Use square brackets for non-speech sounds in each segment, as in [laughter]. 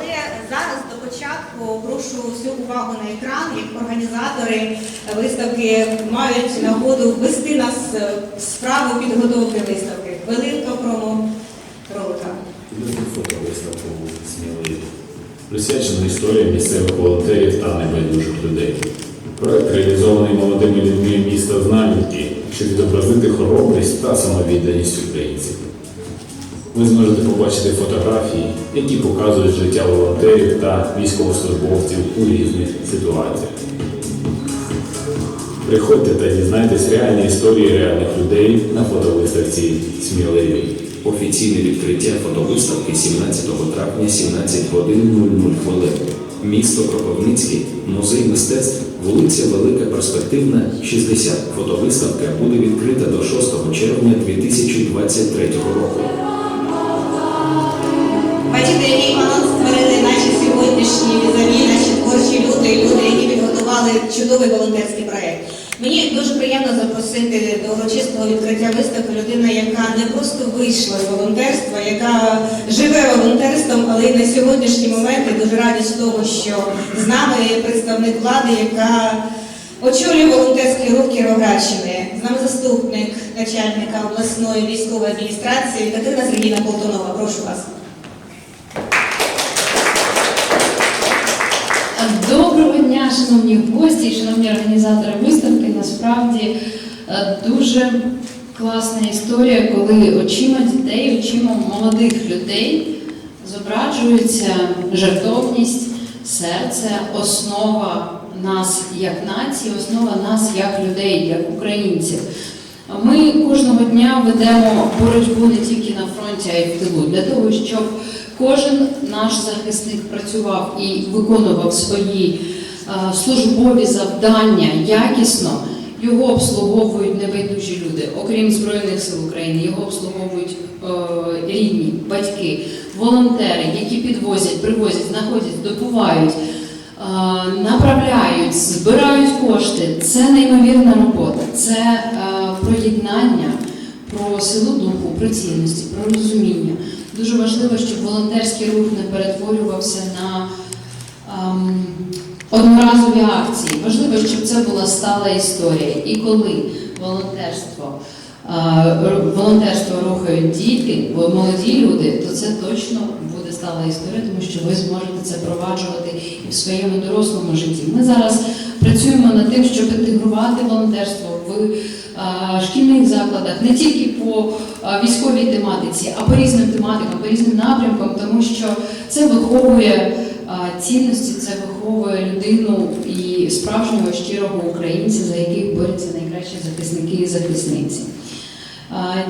але зараз до початку прошу всю увагу на екран, як організатори виставки мають нагоду ввести нас в справу підготовки виставки. Хвилинка промо ролика. Присвячену історіям місцевих волонтерів та небайдужих людей. Проект реалізований молодими людьми міста Знам'янки, щоб відобразити хоробрість та самовідданість українців. Ви зможете побачити фотографії, які показують життя волонтерів та військовослужбовців у різних ситуаціях. Приходьте та дізнайтесь реальні історії реальних людей на фотовиставці Сміливі. Офіційне відкриття фотовиставки 17 травня 17 годин 00 хвилин. Місто Кропивницький, музей мистецтв, вулиця Велика Перспективна, 60. Фотовиставка буде відкрита до 6 червня 2023 року. Чудовий волонтерський проєкт. Мені дуже приємно запросити до урочистого відкриття виставки людина, яка не просто вийшла з волонтерства, яка живе волонтерством, але й на сьогоднішній момент я дуже з того, що з нами представник влади, яка очолює волонтерський рух Кіровоградщини. З нами заступник начальника обласної військової адміністрації Катерина Сергійна Полтонова. Прошу вас. Доброго дня, шановні гості, шановні організатори виставки. Насправді е, дуже класна історія, коли очима дітей, очима молодих людей зображується жертовність, серце, основа нас як нації, основа нас як людей, як українців. Ми кожного дня ведемо боротьбу не тільки на фронті, а й в тилу, для того, щоб кожен наш захисник працював і виконував свої е, службові завдання якісно. Його обслуговують небайдужі люди, окрім Збройних сил України, його обслуговують е, рідні, батьки, волонтери, які підвозять, привозять, знаходять, добувають, е, направляють, збирають кошти. Це неймовірна робота, це е, проєднання, про силу духу, про цінності, про розуміння. Дуже важливо, щоб волонтерський рух не перетворювався на ем, одноразові акції. Важливо, щоб це була стала історія. І коли волонтерство, е, волонтерство рухають діти, молоді люди, то це точно буде стала історія, тому що ви зможете це впроваджувати і в своєму дорослому житті. Ми зараз працюємо над тим, щоб інтегрувати волонтерство в шкільних закладах не тільки по військовій тематиці, а по різним тематикам, по різним напрямкам, тому що це виховує цінності, це виховує людину і справжнього щирого українця, за яких борються найкращі захисники і захисниці.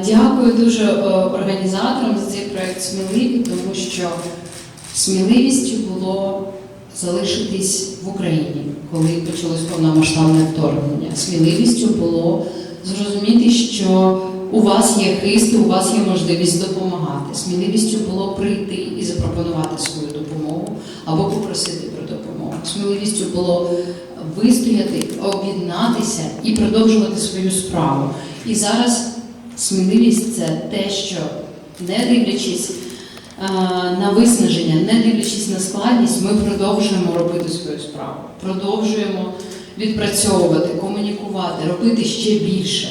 Дякую дуже організаторам за цей проект сміливі, тому що сміливістю було залишитись в Україні, коли почалось повномасштабне вторгнення. Сміливістю було зрозуміти, що у вас є хист, у вас є можливість допомагати. Сміливістю було прийти і запропонувати свою допомогу або попросити про допомогу. Сміливістю було вистояти, об'єднатися і продовжувати свою справу. І зараз сміливість це те, що не дивлячись на виснаження, не дивлячись на складність, ми продовжуємо робити свою справу, продовжуємо відпрацьовувати, комунікувати, робити ще більше,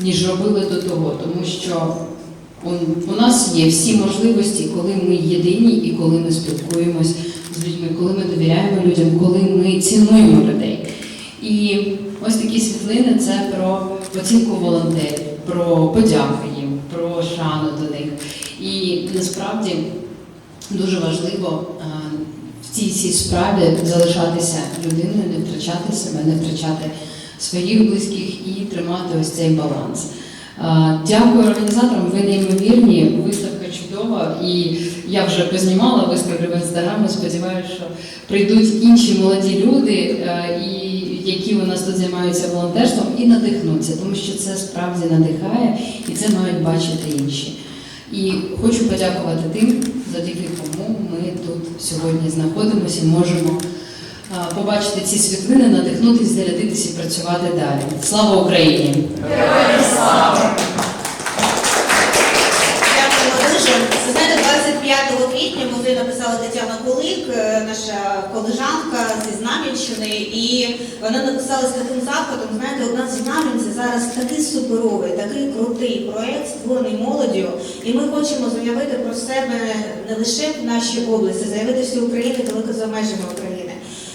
ніж робили до того, тому що у- у нас є всі можливості, коли ми єдині і коли ми спілкуємось з людьми, коли ми довіряємо людям, коли ми цінуємо людей. І ось такі світлини це про оцінку волонтерів, про подяку їм, про шану до них. І насправді дуже важливо е, в цій всій справі залишатися людиною, не втрачати себе, не втрачати своїх близьких і тримати ось цей баланс. Е, Дякую організаторам, ви неймовірні, виставка чудова, і я вже познімала виставки в інстаграмі. Сподіваюся, що прийдуть інші молоді люди, е, і які у нас тут займаються волонтерством, і надихнуться, тому що це справді надихає, і це мають бачити інші. І хочу подякувати тим, завдяки кому ми тут сьогодні знаходимося, можемо побачити ці світлини, надихнутися, зарядитися і працювати далі. Слава Україні! Дякую дуже. Знаєте, 25 квітня музей написала Тетяна Кулик, е, наша колежанка зі Знам'янщини, і вона написала з таким заходом, Знаєте, у нас в Знам'янці зараз такий суперовий, такий крутий проєкт, створений молоддю, і ми хочемо заявити про себе не лише в нашій області, заявити всю Україну далеко за межами України.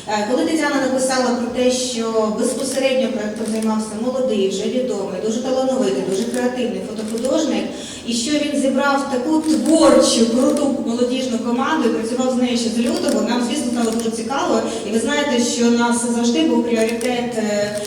Е, Коли Тетяна написала про те, що безпосередньо проєктом займався молодий, вже відомий, дуже талановитий, дуже креативний фотохудожник, і що він зібрав таку творчу, круту молодіжну команду і працював з нею ще з лютого, нам, звісно, стало дуже цікаво. І ви знаєте, що у нас завжди був пріоритет е,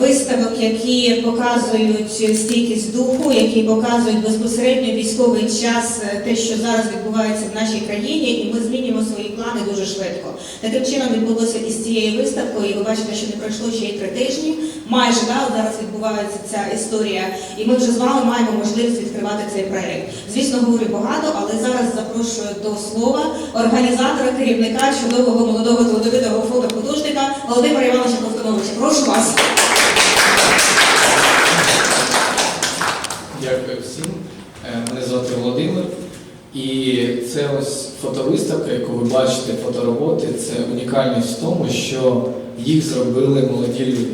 виставок, які показують стійкість духу, які показують безпосередньо військовий час, е, те, що зараз відбувається в нашій країні, і ми змінюємо свої плани дуже швидко. Таким чином відбулося і з цією виставкою, і ви бачите, що не пройшло ще й три тижні. Майже да, зараз відбувається ця історія, і ми вже з вами маємо можливість відкривати цей проект. Звісно, говорю багато, але зараз запрошую до слова організатора, керівника чудового молодого талановитого фотохудожника Володимира Івановича Ковтуновича. Прошу вас. Дякую всім. Е, Мене звати Володимир. І це ось фотовиставка, яку ви бачите, фотороботи. Це унікальність в тому, що їх зробили молоді люди,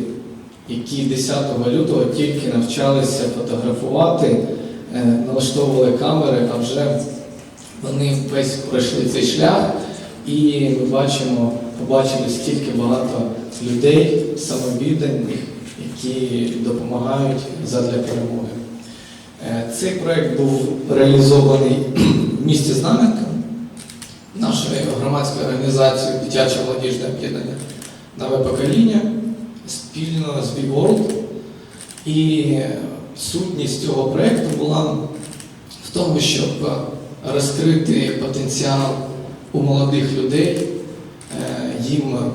які 10 лютого тільки навчалися фотографувати, е, налаштовували камери, а вже вони весь пройшли цей шлях. І ми бачимо, побачили стільки багато людей самовідданих, які допомагають задля перемоги. Е, Цей проект був реалізований в місті Знам'янка нашою громадською організацією Дитяче молодіжне об'єднання Нове покоління спільно з World. І сутність цього проекту була в тому, щоб розкрити потенціал у молодих людей, е, їм е,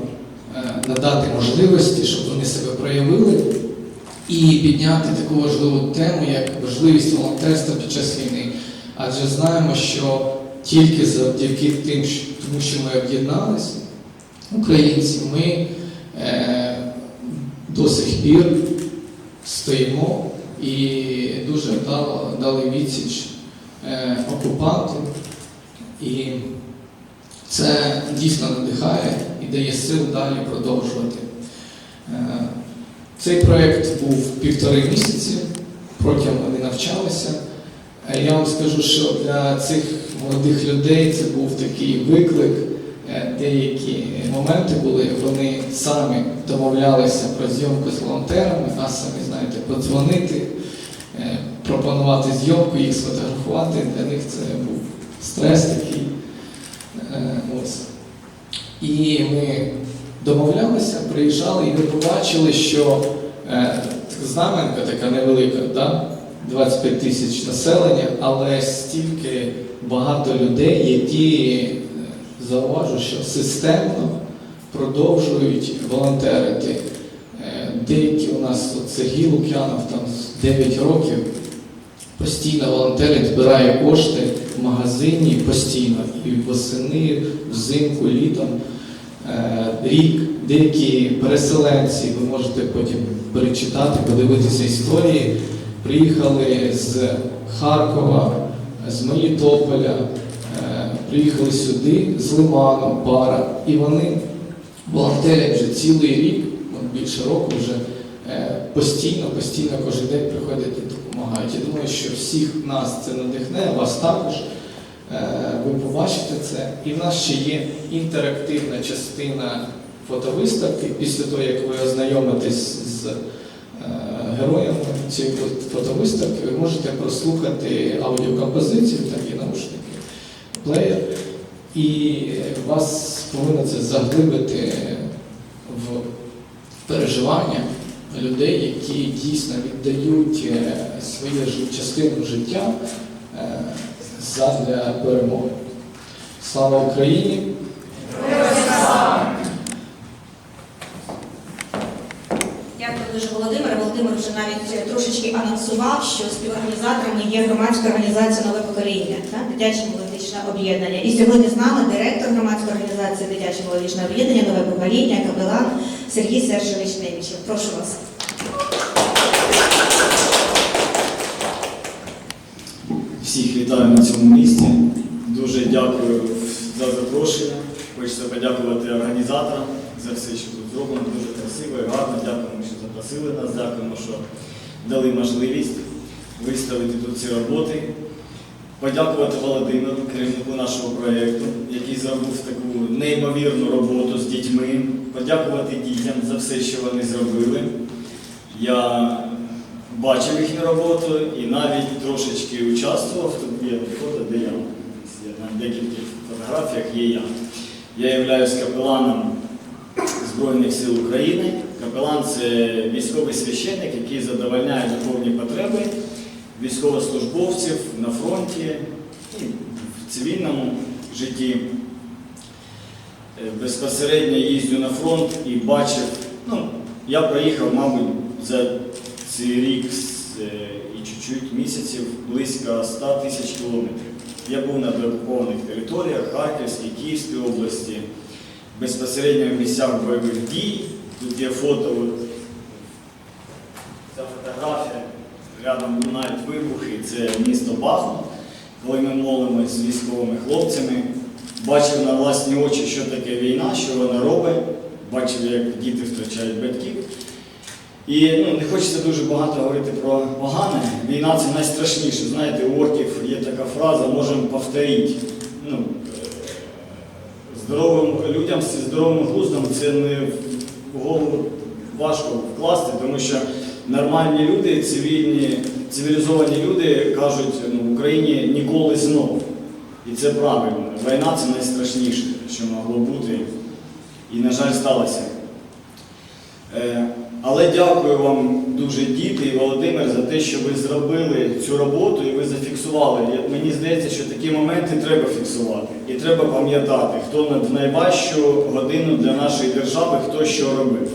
надати можливості, щоб вони себе проявили і підняти таку важливу тему, як важливість волонтерства під час війни. Адже знаємо, що тільки завдяки тим, тому що ми об'єдналися, українці, ми е, до сих пір стоїмо і дуже вдало дали відсіч е, окупанту. І це дійсно надихає і дає сил далі продовжувати. Е, цей проєкт був півтори місяці, протягом вони навчалися. Е, Я вам скажу, що для цих молодих людей це був такий виклик. Е, Деякі моменти були, вони самі домовлялися про зйомку з волонтерами, а самі знаєте, подзвонити, пропонувати зйомку, їх сфотографувати. Для них це був стрес такий. І ми домовлялися, приїжджали, і ми побачили, що е, знаменка така невелика, да? 25 тисяч населення, але стільки багато людей, які е, зауважу, що системно продовжують волонтерити. Е, Деякі у нас, от Сергій Лук'янов, там з 9 років постійно волонтерить, збирає кошти в магазині постійно, і восени, взимку, літом, е, рік. Деякі переселенці, ви можете потім перечитати, подивитися історії, приїхали з Харкова, з Мелітополя, е, приїхали сюди з Лиману, пара, і вони волонтерять вже цілий рік, більше року вже е, постійно, постійно кожен день приходять допомагають. Я думаю, що всіх нас це надихне, вас також. Е, Ви побачите це. І в нас ще є інтерактивна частина фотовиставки. Після того, як ви ознайомитесь з е, героями цієї фотовиставки, ви можете прослухати аудіокомпозицію, там є наушники, плеєр, і вас повинно це заглибити в переживання людей, які дійсно віддають е, своє частину життя е, задля перемоги. Слава Україні! Дякую дуже, Володимире. Володимир вже навіть трошечки анонсував, що співорганізаторами є громадська організація Нове покоління, дитяче молодіжне об'єднання. І сьогодні з нами директор громадської організації Дитяче молодіжне об'єднання Нове покоління, капелан Сергій Сершович Немічев. Прошу вас. Всіх вітаю на цьому місці. Дуже дякую за запрошення. Хочеться подякувати організаторам за все, що тут зроблено. Дуже красиво і гарно. Дякуємо, що запросили нас. Дякуємо, що дали можливість виставити тут ці роботи. Подякувати Володимиру, керівнику нашого проєкту, який зробив таку неймовірну роботу з дітьми. Подякувати дітям за все, що вони зробили. Я бачив їхню роботу і навіть трошечки участвував. Тут є фото, де я на декількох фотографіях є я. Я являюсь капеланом Збройних сил України. Капелан це військовий священник, який задовольняє духовні потреби військовослужбовців на фронті і в цивільному житті. Е, Безпосередньо їздю на фронт і бачив, ну, я проїхав, мабуть, за цей рік е, і чуть-чуть місяців близько 100 тисяч кілометрів. Я був на деокупованих територіях Харківській, Київській області, безпосередньо в місцях бойових дій. Тут є фото, от, ця фотографія, рядом лунають вибухи, це місто Бахмут. Коли ми молимось з військовими хлопцями, бачив на власні очі, що таке війна, що вона робить, бачив, як діти втрачають батьків. І ну, не хочеться дуже багато говорити про погане. Війна це найстрашніше. Знаєте, у орків є така фраза, можемо повторити. Ну, здоровим людям зі здоровим глуздом це не в голову важко вкласти, тому що нормальні люди, цивільні, цивілізовані люди кажуть, ну, в Україні ніколи знов. І це правильно. Війна це найстрашніше, що могло бути. І, на жаль, сталося. Е, Але дякую вам дуже, діти і Володимир, за те, що ви зробили цю роботу і ви зафіксували. Мені здається, що такі моменти треба фіксувати. І треба пам'ятати, хто в найважчу годину для нашої держави, хто що робив.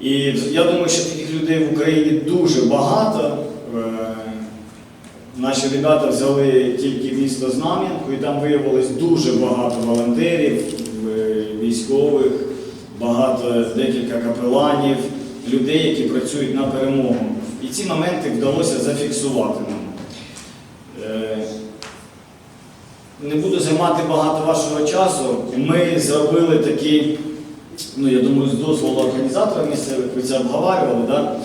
І я думаю, що таких людей в Україні дуже багато. Е, Наші ребята взяли тільки місто Знам'янку, і там виявилось дуже багато волонтерів, е, військових, багато декілька капеланів, людей, які працюють на перемогу. І ці моменти вдалося зафіксувати нам. Е, Не буду займати багато вашого часу. Ми зробили такі, ну я думаю, з дозволу організатора місцевих, ви це обговорювали, да?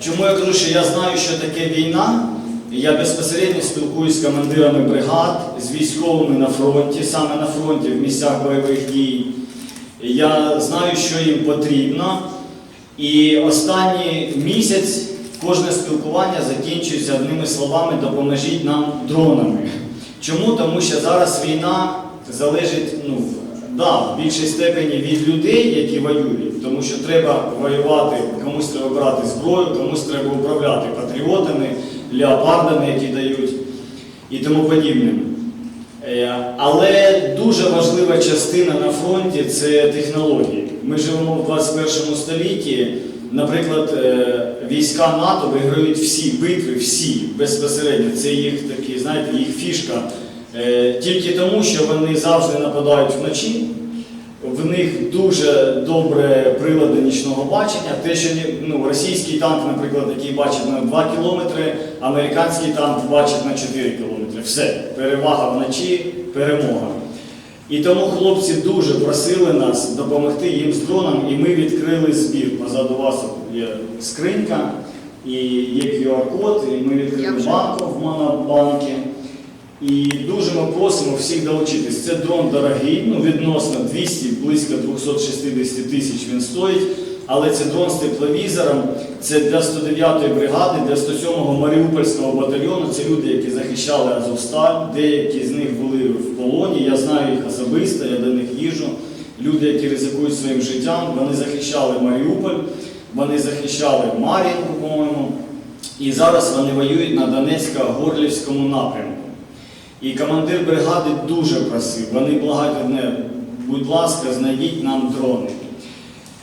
Чому я кажу, що я знаю, що таке війна? Я безпосередньо спілкуюсь з командирами бригад, з військовими на фронті, саме на фронті, в місцях бойових дій. Я знаю, що їм потрібно. І останній місяць кожне спілкування закінчується одними словами допоможіть нам дронами. Чому? Тому що зараз війна залежить ну, да, в більшій степені від людей, які воюють, тому що треба воювати, комусь треба брати зброю, комусь треба управляти патріотами, леопардами, які дають і тому подібним. Е, Але дуже важлива частина на фронті це технології. Ми живемо в 21 столітті. Наприклад, е, війська НАТО виграють всі битви, всі безпосередньо. Це їх такі, знаєте, їх фішка. Е, Тільки тому, що вони завжди нападають вночі. В них дуже добре прилади нічного бачення. Те, що ну, російський танк, наприклад, який бачить на 2 кілометри, американський танк бачить на 4 кілометри. Все, перевага вночі, перемога. І тому хлопці дуже просили нас допомогти їм з дроном, і ми відкрили збір. Позаду вас є скринька і є QR-код, і ми відкрили банку в монобанки. І дуже ми просимо всіх долучитись. Це дрон дорогий, ну відносно 200, близько 260 тисяч він стоїть. Але це дрон з тепловізором, це для 109-ї бригади, для 107-го Маріупольського батальйону. Це люди, які захищали Азовсталь, деякі з них були в полоні. Я знаю їх особисто, я до них їжджу. Люди, які ризикують своїм життям, вони захищали Маріуполь, вони захищали Мар'їнку, по-моєму. І зараз вони воюють на Донецько-Горлівському напрямку. І командир бригади дуже просив, вони благають одне, будь ласка, знайдіть нам дрони.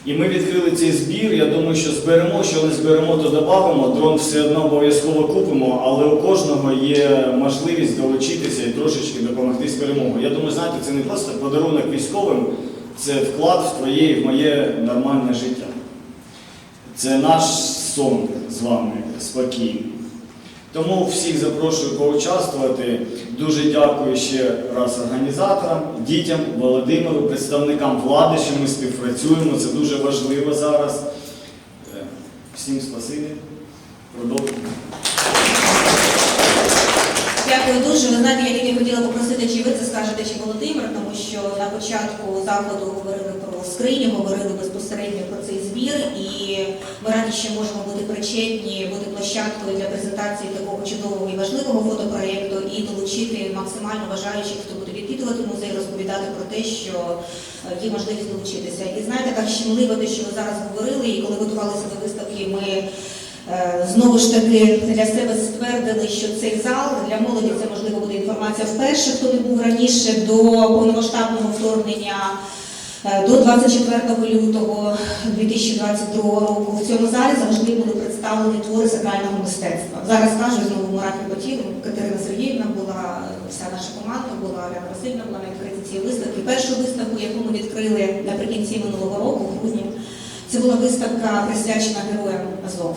І ми відкрили цей збір. Я думаю, що зберемо, що не зберемо, то додамо. Дрон все одно обов'язково купимо, але у кожного є можливість долучитися і трошечки допомогти з перемогою. Я думаю, знаєте, це не просто подарунок військовим, це вклад в твоє і в моє нормальне життя. Це наш сон з вами спокійний. Тому всіх запрошую поучаствувати. Дуже дякую ще раз організаторам, дітям, Володимиру, представникам влади, що ми співпрацюємо. Це дуже важливо зараз. Е, Всім спасибі. Продовжуємо. Дякую дуже. Ви знаєте, я тільки хотіла попросити, чи ви це скажете, чи Володимир, тому що на початку заходу говорили про скриню, говорили безпосередньо про цей збір, і ми раді, що можемо бути причетні, бути площадкою для презентації такого чудового і важливого фотопроєкту і долучити максимально бажаючих, хто буде відвідувати музей, розповідати про те, що е, є можливість долучитися. І знаєте, так щемливо те, що ви зараз говорили, і коли готувалися до виставки, ми. Е, Знову ж таки для себе ствердили, що цей зал для молоді це можливо буде інформація вперше, хто не був раніше до повномасштабного вторгнення е, до 24 лютого 2022 року. В цьому залі завжди були представлені твори сакрального мистецтва. Зараз кажу знову Мурат Потів, Катерина Сергіївна була, вся наша команда була, Аляна Васильівна була на відкритті цієї виставки. Першу виставку, яку ми відкрили наприкінці минулого року, в грудні, це була виставка присвячена героям Азов.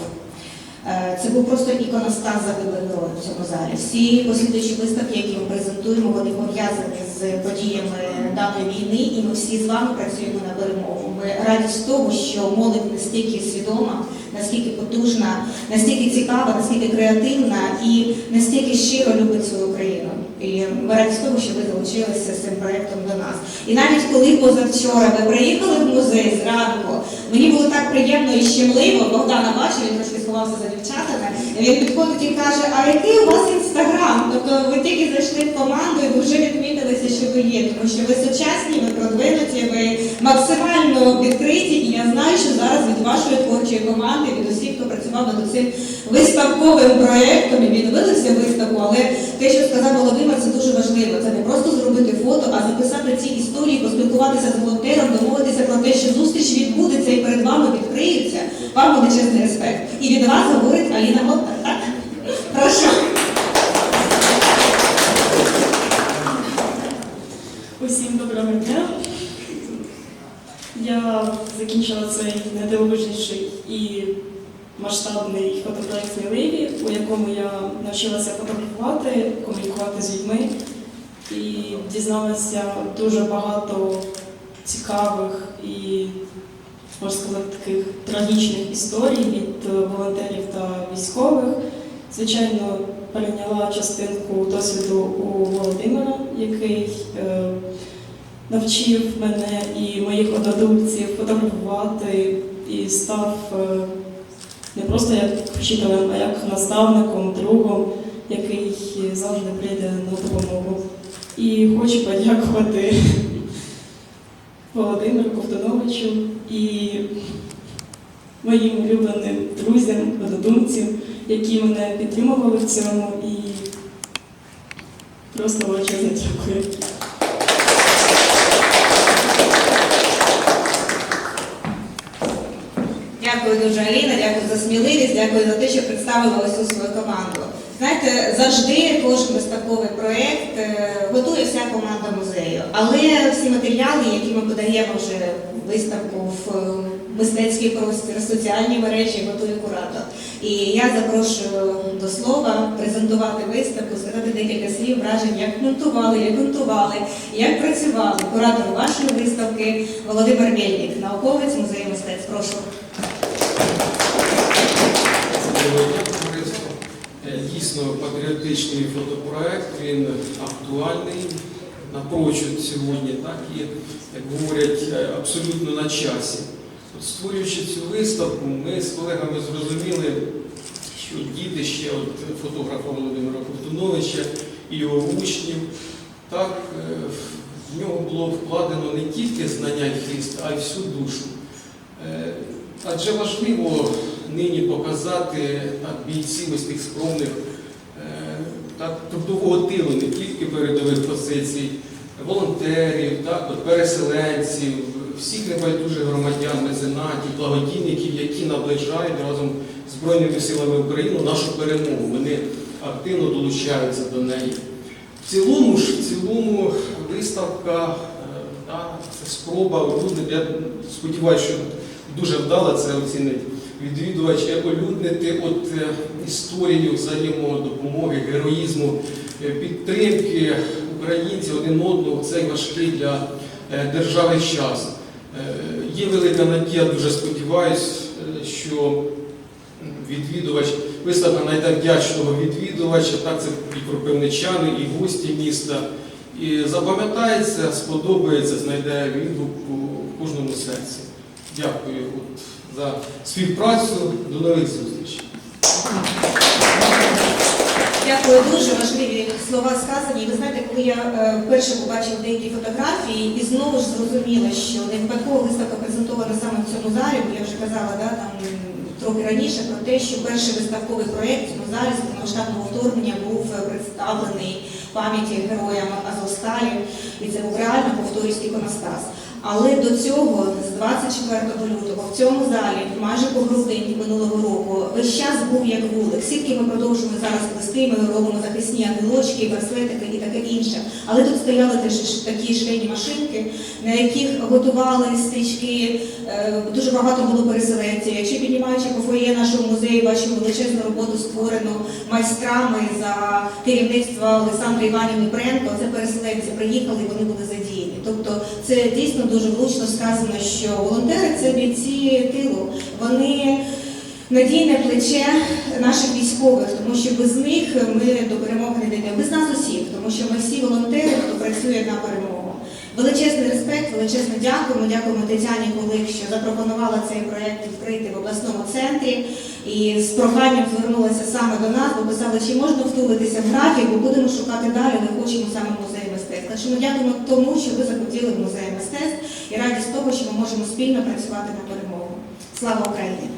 Е, Це був просто іконостас загиблих героїв в цьому залі. Всі послідуючі виставки, які ми презентуємо, вони пов'язані з подіями даної війни, і ми всі з вами працюємо на перемогу. Ми раді з того, що молодь настільки свідома, настільки потужна, настільки цікава, настільки креативна і настільки щиро любить свою Україну. І ми раді з того, що ви долучилися з цим проєктом до нас. І навіть коли позавчора ви приїхали в музей зранку, мені було так приємно і щемливо. Богдана бачив, він трошки сховався за дівчатами. Він підходить і каже: А який у вас інстаграм? Тобто ви тільки зайшли в команду і ви вже відмітилися, що ви є, тому що ви сучасні, ви продвинуті, ви максимально відкриті. І я знаю, що зараз від вашої творчої команди, від усіх, хто працював над цим виставковим проєктом, і відновилися виставку, але те, що сказав Володимир, це дуже важливо. Це не просто зробити фото, а записати ці історії, поспілкуватися з волонтером, домовитися про те, що зустріч відбудеться і перед вами відкриється. Вам величезний респект. І від вас говорить Аліна Мотар, так? Прошу. Усім доброго дня. Я закінчила цей найдивовижніший і масштабний фотопроект «Сміливі», у якому я навчилася фотографувати, комунікувати з людьми і дізналася дуже багато цікавих і, можна сказати, таких трагічних історій від волонтерів та військових. Звичайно, перейняла частинку досвіду у Володимира, який е, навчив мене і моїх однодумців фотографувати і став е, не просто як вчителем, а як наставником, другом, який завжди прийде на допомогу. І хочу подякувати [laughs] Володимиру Ковтуновичу і моїм улюбленим друзям, однодумцям, які мене підтримували в цьому і просто величезне дякую. Дякую дуже, Аліна, дякую за сміливість, дякую за те, що представила цю свою команду. Знаєте, завжди кожен виставковий проєкт е, готує вся команда музею. Але всі матеріали, які ми подаємо вже виставку в е, мистецький простір, соціальні мережі, готує куратор. І я запрошую до слова презентувати виставку, сказати декілька слів, вражень, як монтували, як монтували, як працювали. Куратор вашої виставки Володимир Мельник, науковець музею мистецтв. Прошу. Патріотичний фотопроект, він актуальний, напрочуд сьогодні, так і, як говорять, е, абсолютно на часі. От створюючи цю виставку, ми з колегами зрозуміли, що діти ще от фотографа Володимира Ковтуновича і його учнів, так, е, в нього було вкладено не тільки знання і а й всю душу. Е, Адже важливо нині показати так, бійців ось тих скромних трудового тилу, не тільки передових позицій, волонтерів, так, от, переселенців, всіх небайдужих громадян, меценатів, благодійників, які наближають разом з Збройними силами України нашу перемогу. Вони активно долучаються до неї. В цілому ж, в цілому виставка, е, це спроба. Я сподіваюся, що дуже вдало це оцінить відвідувач, олюднити от е, історію взаємодопомоги, героїзму, е, підтримки українців один одного в цей важкий для е, держави час. Є велика надія, дуже сподіваюся, що відвідувач, виставка знайде вдячного відвідувача, так це і кропивничани, і гості міста. І запам'ятається, сподобається, знайде відгук у кожному серці. Дякую за співпрацю. До нових зустрічей. Дякую, дуже важливі слова сказані. Ви знаєте, коли я е, вперше побачила деякі фотографії і знову ж зрозуміла, що не випадково виставка презентована саме в цьому залі, бо я вже казала, да, там трохи раніше про те, що перший виставковий проєкт в цьому залі з повномасштабного вторгнення був представлений пам'яті героям Азовсталі, і це був реально повторюський іконостас. Але до цього, з 24 лютого, в цьому залі, майже по грудень минулого року, весь час був як вулик. Сітки ми продовжуємо зараз плести, ми робимо захисні ангелочки, браслетики і таке інше. Але тут стояли теж такі швейні машинки, на яких готували стрічки. Е, Дуже багато було переселенців. Якщо піднімаючи по фоє нашого музею, бачимо величезну роботу створену майстрами за керівництва Олександри Іванівни Бренко. Це переселенці приїхали, вони були задіяні. Тобто це дійсно дуже влучно сказано, що волонтери це бійці тилу. Вони надійне плече наших військових, тому що без них ми до перемоги не дійдемо. Без нас усіх, тому що ми всі волонтери, хто працює на перемогу. Величезний респект, величезно дякуємо. Дякуємо Тетяні Кулик, що запропонувала цей проєкт відкрити в обласному центрі. І з проханням звернулася саме до нас, бо писали, чи можна втулитися в графік, бо будемо шукати далі, ми хочемо саме музей. Так що ми дякуємо тому, що ви захотіли в музей мистецтв і раді з того, що ми можемо спільно працювати на перемогу. Слава Україні!